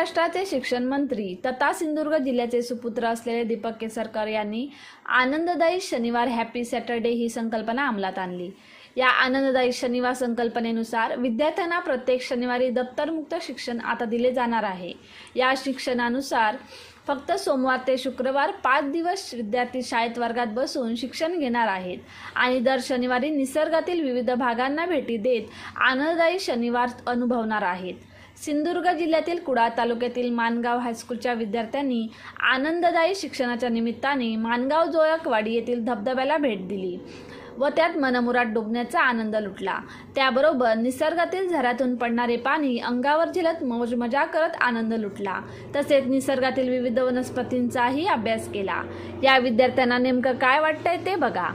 महाराष्ट्राचे शिक्षण मंत्री तथा सिंधुदुर्ग जिल्ह्याचे सुपुत्र असलेले दीपक केसरकर यांनी आनंददायी शनिवार हॅपी सॅटर्डे ही संकल्पना अंमलात आणली. या आनंददायी शनिवार संकल्पनेनुसार विद्यार्थ्यांना प्रत्येक शनिवारी दप्तरमुक्त शिक्षण आता दिले जाणार आहे. या शिक्षणानुसार फक्त सोमवार ते शुक्रवार पाच दिवस विद्यार्थी शाळेत वर्गात बसून शिक्षण घेणार आहेत आणि दर शनिवारी निसर्गातील विविध भागांना भेटी देत आनंददायी शनिवार अनुभवणार आहेत. सिंधुदुर्ग जिल्ह्यातील कुडाळ तालुक्यातील मानगाव हायस्कूलच्या विद्यार्थ्यांनी आनंददायी शिक्षणाच्या निमित्ताने मानगाव जोळकवाडी येथील धबधब्याला भेट दिली व त्यात मनमुरात डुबण्याचा आनंद लुटला. त्याबरोबर निसर्गातील झऱ्यातून पडणारे पाणी अंगावर झेलत मौज मजा करत आनंद लुटला. तसेच निसर्गातील विविध वनस्पतींचाही अभ्यास केला. या विद्यार्थ्यांना नेमकं काय वाटतंय ते बघा.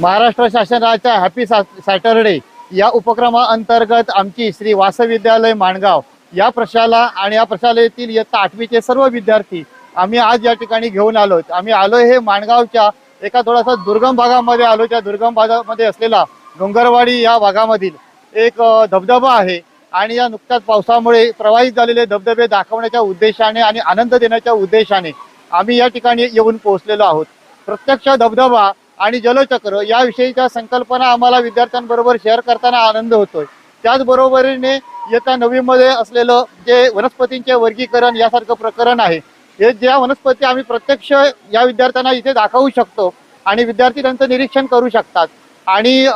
महाराष्ट्र शासनाच्या हॅपी सॅटरडे. या उपक्रमाअंतर्गत आमची श्री वासविद्यालय माणगाव या प्रशाला आणि या प्रशालेतील इयत्ता आठवीचे सर्व विद्यार्थी आम्ही आज या ठिकाणी घेऊन आलो आम्ही आलो हे माणगावच्या एका थोडासा दुर्गम भागामध्ये आलो त्या दुर्गम भागामध्ये असलेला डोंगरवाडी या भागामधील एक धबधबा आहे आणि या नुकत्याच पावसामुळे प्रवाहित झालेले धबधबे दाखवण्याच्या उद्देशाने आणि आनंद देण्याच्या उद्देशाने आम्ही या ठिकाणी येऊन पोहोचलेलो आहोत. प्रत्यक्ष धबधबा आणि जलचक्र याविषयीच्या संकल्पना आम्हाला विद्यार्थ्यांबरोबर शेअर करताना आनंद होतोय. त्याचबरोबरीने येत्या नवीमध्ये असलेलं जे वनस्पतींचे वर्गीकरण यासारखं प्रकरण आहे हे ज्या वनस्पती आम्ही प्रत्यक्ष या विद्यार्थ्यांना इथे दाखवू शकतो आणि विद्यार्थी त्यांचं निरीक्षण करू शकतात. आणि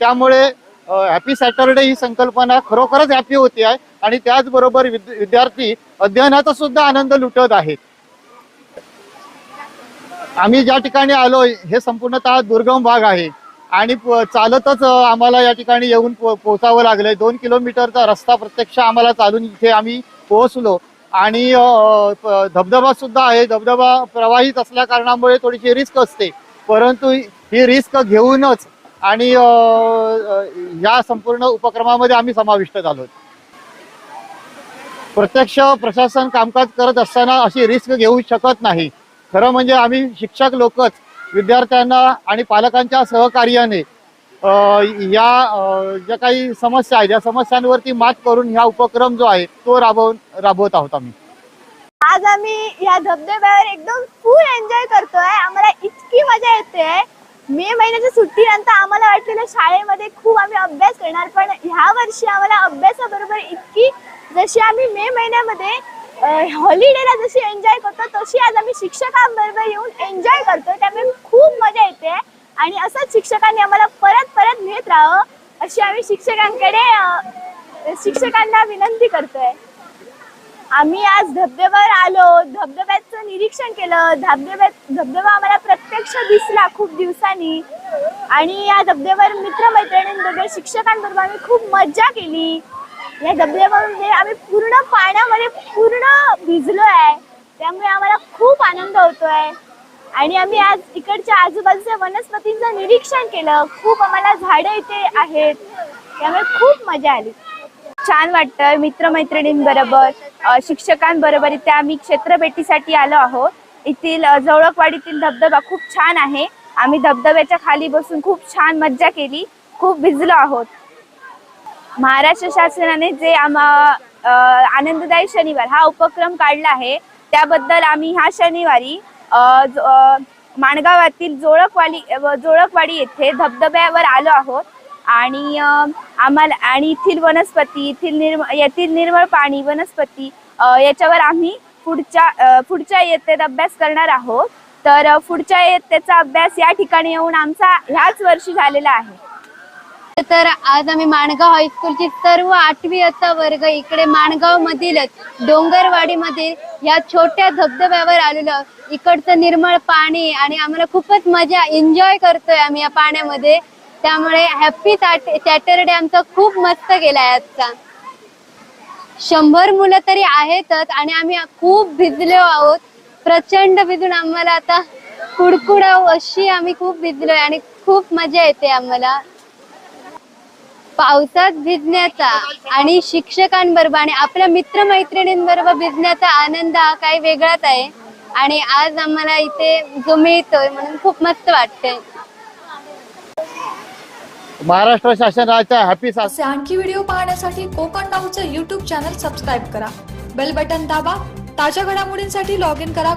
त्यामुळे हॅपी सॅटरडे ही संकल्पना खरोखरच हॅपी होती आहे आणि त्याचबरोबर विद- विद्यार्थी अध्ययनाचा सुद्धा आनंद लुटत आहेत. आम्ही ज्या ठिकाणी आलो हे संपूर्णतः दुर्गम भाग आहे. आणि चालतच आम्हाला या ठिकाणी येऊन पो- पोहोचावं लागलंय. दोन किलोमीटरचा रस्ता प्रत्यक्ष आम्हाला चालून इथे आम्ही पोहोचलो. आणि धबधबा सुद्धा आहे. धबधबा प्रवाहित असल्या कारणामुळे थोडीशी रिस्क असते. परंतु ही रिस्क घेऊनच आणि या संपूर्ण उपक्रमामध्ये आम्ही समाविष्ट झालो. प्रत्यक्ष प्रशासन कामकाज करत असताना अशी रिस्क घेऊ शकत नाही. खरं म्हणजे आम्ही शिक्षक लोकच विद्यार्थ्यांना आणि पालकांच्या सहकार्याने या ज्या काही समस्या आहेत या समस्यांवरती मात करून ह्या उपक्रम जो आहे तो राबवून राबवत आहोत आम्ही. आज आम्ही या धबधब्यावर एकदम फुल एन्जॉय करतोय. आम्हाला इतकी मजा येते. मे महिन्याच्या सुट्टीनंतर आम्हाला वाटलेलं शाळेमध्ये खूप आम्ही अभ्यास करणार पण ह्या वर्षी आम्हाला अभ्यासाबरोबर इतकी जशी आम्ही मे महिन्यामध्ये हॉलिडेला जशी एन्जॉय करतो तशी आज आम्ही शिक्षकांबरोबर येऊन एन्जॉय करतोय. त्यामुळे खूप मजा येते. आणि असंच शिक्षकांनी आम्हाला परत परत नेत राहावं अशी आम्ही शिक्षकांकडे शिक्षकांना विनंती करतोय. आम्ही आज धबधब्यावर आलो. धबधब्याचं निरीक्षण केलं. धबधब्यात धबधबा आम्हाला प्रत्यक्ष दिसला खूप दिवसांनी. आणि या धबधब्यावर मित्रमैत्रिणींबरोबर शिक्षकांबरोबर आम्ही खूप मज्जा केली. या धबधब्यामध्ये आम्ही पूर्ण पाण्यामध्ये पूर्ण भिजलो आहे त्यामुळे आम्हाला खूप आनंद होतोय. आणि आम्ही आज इकडच्या आजूबाजूच्या वनस्पतींचं निरीक्षण केलं. खूप आम्हाला झाडं इथे आहेत. त्यामुळे खूप मजा आली. छान वाटतं मित्रमैत्रिणींबरोबर शिक्षकांबरोबर इथे आम्ही क्षेत्रभेटीसाठी आलो आहोत. येथील जवळकवाडीतील धबधबा खूप छान आहे. आम्ही धबधब्याच्या खाली बसून खूप छान मज्जा केली. खूप भिजलो आहोत. महाराष्ट्र शासनाने जे आम्हा आनंददायी शनिवार हा उपक्रम काढला आहे त्याबद्दल आम्ही ह्या शनिवारी माणगावातील जोळकवाडी जोळकवाडी येथे धबधब्यावर आलो आहोत. आणि आम्हाला आणि येथील वनस्पती येथील निर्म येथील निर्मळ पाणी वनस्पती याच्यावर आम्ही पुढच्या पुढच्या इयत्तेत अभ्यास करणार आहोत. तर पुढच्या इयत्तेचा अभ्यास या ठिकाणी येऊन आमचा ह्याच वर्षी झालेला आहे. तर आज आम्ही माणगाव हायस्कूलची सर्व आठवी असा वर्ग इकडे माणगाव मधीलच डोंगरवाडी मधील या छोट्या धबधब्यावर आलेलो. इकडचं निर्मळ पाणी आणि आम्हाला खूपच मजा एन्जॉय करतोय आम्ही या पाण्यामध्ये. त्यामुळे हॅपी सॅटरडे आमचा खूप मस्त गेलाय आजचा. शंभर मुलं तरी आहेतच आणि आम्ही खूप भिजलो आहोत. प्रचंड भिजून आम्हाला आता कुडकुडाव अशी आम्ही खूप भिजलोय आणि खूप मजा येते आम्हाला. पावसात भिजण्याचा आणि शिक्षकांबरोबर आणि आपल्या मित्रमैत्रिणींबरोबर भिजण्याचा आनंद हा काही वेगळाच आहे. आणि आज आम्हाला इथे जो मिळतोय म्हणून खूप मस्त वाटतंय. महाराष्ट्र शासनाच्या हॅपी असे आणखी व्हिडिओ पाहण्यासाठी कोकण नाऊचं यूट्यूब चॅनल सबस्क्राईब करा. बेल बटन दाबा. ताज्या घडामोडींसाठी लॉग इन करा.